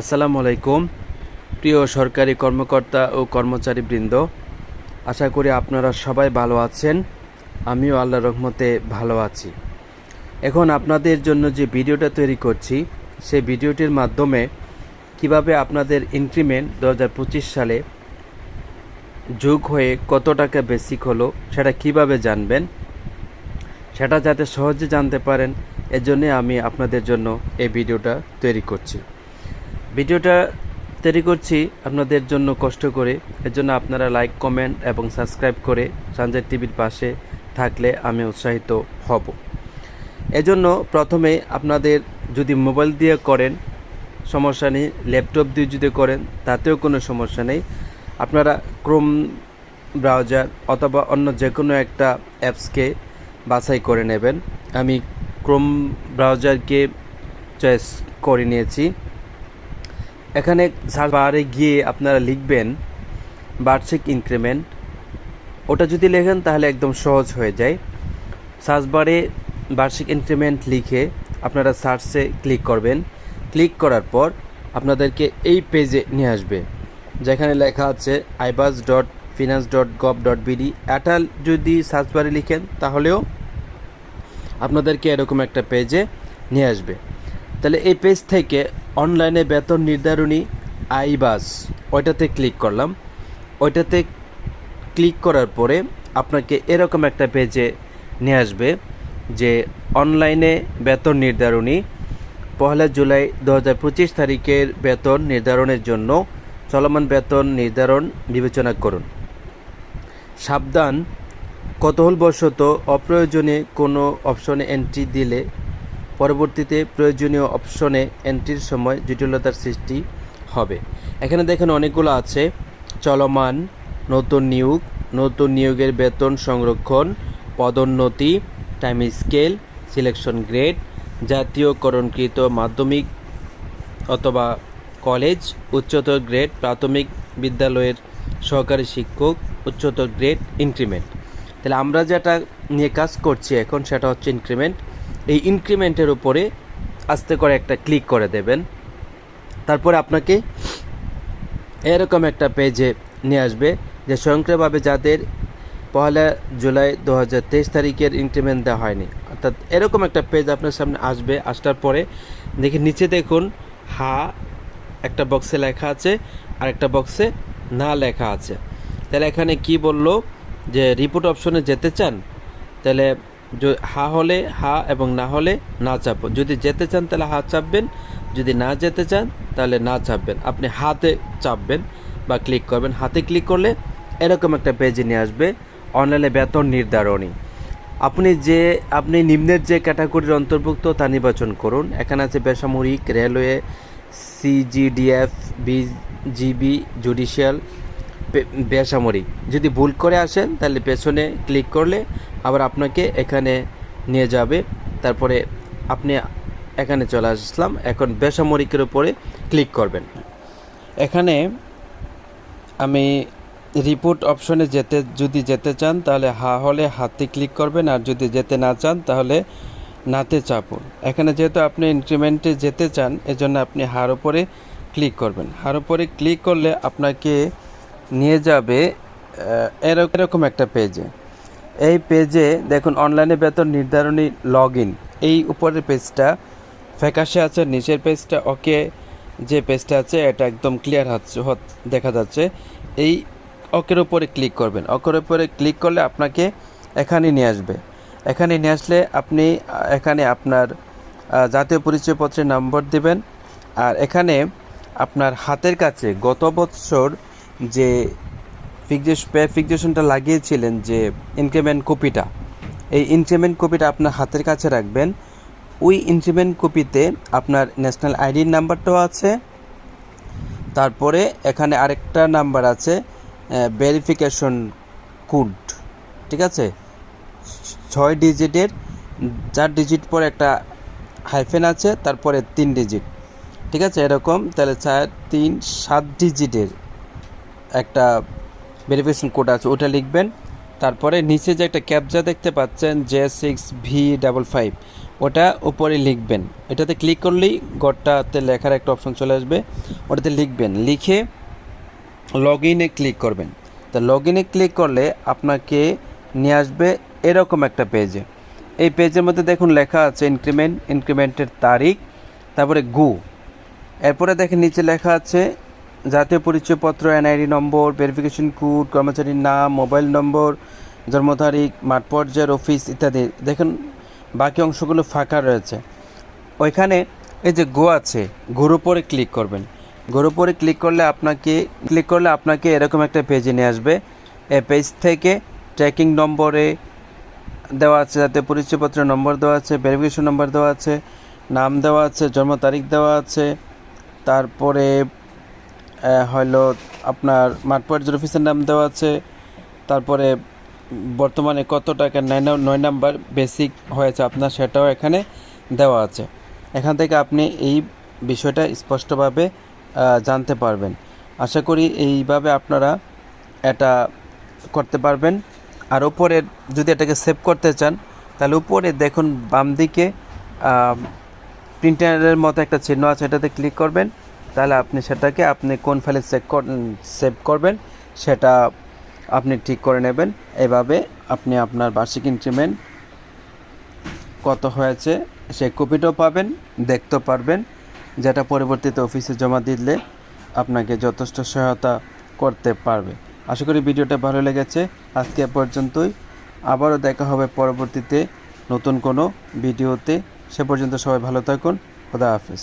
আসসালামু আলাইকুম। প্রিয় সরকারি কর্মকর্তা ও কর্মচারীবৃন্দ, আশা করি আপনারা সবাই ভালো আছেন। আমিও আল্লাহ রহমতে ভালো আছি। এখন আপনাদের জন্য যে ভিডিওটা তৈরি করছি, সেই ভিডিওটির মাধ্যমে কীভাবে আপনাদের ইনক্রিমেন্ট দু হাজার পঁচিশ সালে যোগ হয়ে কত টাকা বেসিক হলো, সেটা কীভাবে জানবেন, সেটা যাতে সহজে জানতে পারেন, এজন্যে আমি আপনাদের জন্য এই ভিডিওটা তৈরি করছি। ভিডিওটা তৈরি করছি আপনাদের জন্য কষ্ট করে। এর জন্য আপনারা লাইক কমেন্ট এবং সাবস্ক্রাইব করে সানজার টিভির পাশে থাকলে আমি উৎসাহিত হব। এজন্য প্রথমে আপনাদের যদি মোবাইল দিয়ে করেন, সমস্যা নেই। ল্যাপটপ দিয়ে যদি করেন, তাতেও কোনো সমস্যা নেই। আপনারা ক্রোম ব্রাউজার অথবা অন্য যে কোনো একটা অ্যাপসকে বাছাই করে নেবেন। আমি ক্রোম ব্রাউজারকে চয়েস করে নিয়েছি। এখানে সার্চ বারে গিয়ে আপনারা লিখবেন বার্ষিক ইনক্রিমেন্ট। ওটা যদি লেখেন তাহলে একদম সহজ হয়ে যায়। সার্চ বারে বার্ষিক ইনক্রিমেন্ট লিখে আপনারা সার্চে ক্লিক করবেন। ক্লিক করার পর আপনাদেরকে এই পেজে নিয়ে আসবে। যেখানে লেখা আছে iBAS dot finance dot gov dot BD এটা যদি সার্চ বারে লিখেন তাহলেও আপনাদেরকে এরকম একটা পেজে নিয়ে আসবে। তাহলে এই পেজ থেকে অনলাইনে বেতন নির্ধারণী আইবাস। ওইটাতে ক্লিক করলাম। ওইটাতে ক্লিক করার পরে আপনাকে এরকম একটা পেজে নিয়ে আসবে যে অনলাইনে বেতন নির্ধারণী পহেলা জুলাই দু হাজার পঁচিশ তারিখের বেতন নির্ধারণের জন্য চলমান বেতন নির্ধারণ বিবেচনা করুন। সাবধান কৌতূহলবশত অপ্রয়োজনে কোনো অপশনে এন্ট্রি দিলে পরবর্তীতে প্রয়োজনীয় অপশনে এন্ট্রির সময় জটিলতার সৃষ্টি হবে। এখানে দেখেন অনেকগুলো আছে। চলমান, নতুন নিয়োগ, নতুন নিয়োগের বেতন সংরক্ষণ, পদোন্নতি টাইম স্কেল সিলেকশন গ্রেড জাতীয়করণকৃত মাধ্যমিক অথবা কলেজ উচ্চতর গ্রেড প্রাথমিক বিদ্যালয়ের সহকারী শিক্ষক, উচ্চতর গ্রেড ইনক্রিমেন্ট তাহলে আমরা যেটা নিয়ে কাজ করছি এখন সেটা হচ্ছে ইনক্রিমেন্ট এই ইনক্রিমেন্টের উপরে আস্তে করে একটা ক্লিক করে দেবেন। তারপরে আপনাকে এরকম একটা পেজে নিয়ে আসবে যে স্বয়ংক্রিয়ভাবে যাদের পহেলা জুলাই দু হাজার তেইশ তারিখের ইনক্রিমেন্ট দেওয়া হয়নি, অর্থাৎ এরকম একটা পেজ আপনার সামনে আসবে, আসার পরে দেখি নিচে দেখুন, হা, একটা বক্সে লেখা আছে আর একটা বক্সে না লেখা আছে। তাহলে এখানে কি বলল? যে রিপোর্ট অপশনে যেতে চান, তাহলে হা হলে হা এবং না হলে না চাপবেন যদি যেতে চান তাহলে হা চাপবেন, যদি না যেতে চান তাহলে না চাপবেন। আপনি হাতে চাপবেন বা ক্লিক করবেন। হাতে ক্লিক করলে এরকম একটা পেজে নিয়ে আসবে, অনলাইনে বেতন নির্ধারণী। আপনি যে, আপনি নিম্নের যে ক্যাটাগরির অন্তর্ভুক্ত তা নির্বাচন করুন। এখানে আছে বেসামরিক, রেলওয়ে সিজিডিএফ বিজিবি জুডিশিয়াল বেসামরিক। যদি ভুল করে আসেন তাহলে পেছনে ক্লিক করলে আবার আপনাকে এখানে নিয়ে যাবে। তারপরে আপনি এখানে চলে আসলাম। এখন বেসামরিকের উপরে ক্লিক করবেন। এখানে আমি রিপোর্ট অপশনে যেতে, যদি যেতে চান তাহলে হা হলে হাতে ক্লিক করবেন। আর যদি যেতে না চান তাহলে নাতে চাপুন। এখানে যেহেতু আপনি ইনক্রিমেন্টে যেতে চান, এজন্য আপনি হার উপরে ক্লিক করবেন। হার উপরে ক্লিক করলে আপনাকে নিয়ে যাবে এরকম একটা পেজে। এই পেজে দেখুন, অনলাইনে বেতন নির্ধারণী লগ এই উপরের পেজটা ফ্যাকাশে আছে, নিচের পেজটা ওকে। যে পেজটা আছে, এটা একদম ক্লিয়ার হচ্ছে দেখা যাচ্ছে। এই অকের উপরে ক্লিক করবেন। অকের উপরে ক্লিক করলে আপনাকে এখানে নিয়ে আসবে। এখানে নিয়ে আসলে আপনি, এখানে আপনার জাতীয় পরিচয়পত্রের নম্বর দেবেন। আর এখানে আপনার হাতের কাছে গত বছর যে ফিক্সেশ পে ফিক্সেশনটা লাগিয়েছিলেন যে ইনক্রিমেন্ট কপিটা। এই ইনক্রিমেন্ট কপিটা আপনার হাতের কাছে রাখবেন। ওই ইনক্রিমেন্ট কপিতে আপনার ন্যাশনাল আইডির নাম্বারটাও আছে। তারপরে এখানে আরেকটা নাম্বার আছে ভেরিফিকেশন কোড। ঠিক আছে? ছয় ডিজিটের, চার ডিজিট পরে একটা হাইফেন আছে, তারপরে তিন ডিজিট। ঠিক আছে? এরকম, তাহলে চার, তিন, সাত ডিজিটের একটা ভেরিফিকেশন কোড আছে, ওটা লিখবেন। তারপরে নিচে যে একটা ক্যাপচা দেখতে পাচ্ছেন J six V double five ওটা উপরে লিখবেন। এটাতে ক্লিক করলেই গড়টাতে লেখার একটা অপশন চলে আসবে। ওটাতে লিখবেন। লিখে লগ ইনে ক্লিক করবেন। তা লগ ইনে ক্লিক করলে আপনাকে নিয়ে আসবে এরকম একটা পেজে এই পেজের মধ্যে দেখুন লেখা আছে ইনক্রিমেন্ট ইনক্রিমেন্টের তারিখ, তারপরে গু এরপরে দেখেন নিচে লেখা আছে জাতীয় পরিচয়পত্র, এনআইডি নম্বর ভেরিফিকেশন কোড কর্মচারীর নাম মোবাইল নম্বর, জন্ম তারিখ, মাঠ পর্যায়ের অফিস ইত্যাদি। দেখুন, বাকি অংশগুলো ফাঁকা রয়েছে। ওইখানে এই যে গো আছে গোর উপরে ক্লিক করবেন। গোর উপরে ক্লিক করলে আপনাকে ক্লিক করলে আপনাকে এরকম একটা পেজে নিয়ে আসবে। এই পেজ থেকে ট্র্যাকিং নম্বরে দেওয়া আছে যাতে পরিচয়পত্রের নম্বর দেওয়া আছে ভেরিফিকেশন নম্বর দেওয়া আছে, নাম দেওয়া আছে, জন্ম তারিখ দেওয়া আছে, তারপরে হলো আপনার মাঠ পর্যায়ের অফিসের নাম দেওয়া আছে, তারপরে বর্তমানে কত টাকা নয় নয় নাম্বার বেসিক হয়েছে আপনার সেটাও এখানে দেওয়া আছে। এখান থেকে আপনি এই বিষয়টা স্পষ্টভাবে জানতে পারবেন। আশা করি এইভাবে আপনারা এটা করতে পারবেন। আর উপরে যদি এটাকে সেভ করতে চান, তাহলে উপরে দেখুন বাম দিকে প্রিন্টারের মতো একটা চিহ্ন আছে, এটাতে ক্লিক করবেন। তাহলে আপনি সেটাকে আপনি কোন ফাইলে চেক সেভ করবেন, সেটা আপনি ঠিক করে নেবেন। এভাবে আপনি আপনার বার্ষিক ইনক্রিমেন্ট কত হয়েছে, সে কপিটাও পাবেন, দেখতেও পারবেন। যেটা পরবর্তীতে অফিসে জমা দিলে আপনাকে যথেষ্ট সহায়তা করতে পারবে। আশা করি ভিডিওটা ভালো লেগেছে। আজকে পর্যন্তই। আবারও দেখা হবে পরবর্তীতে নতুন কোনো ভিডিওতে। সে পর্যন্ত সবাই ভালো থাকুন। খোদা হাফিজ।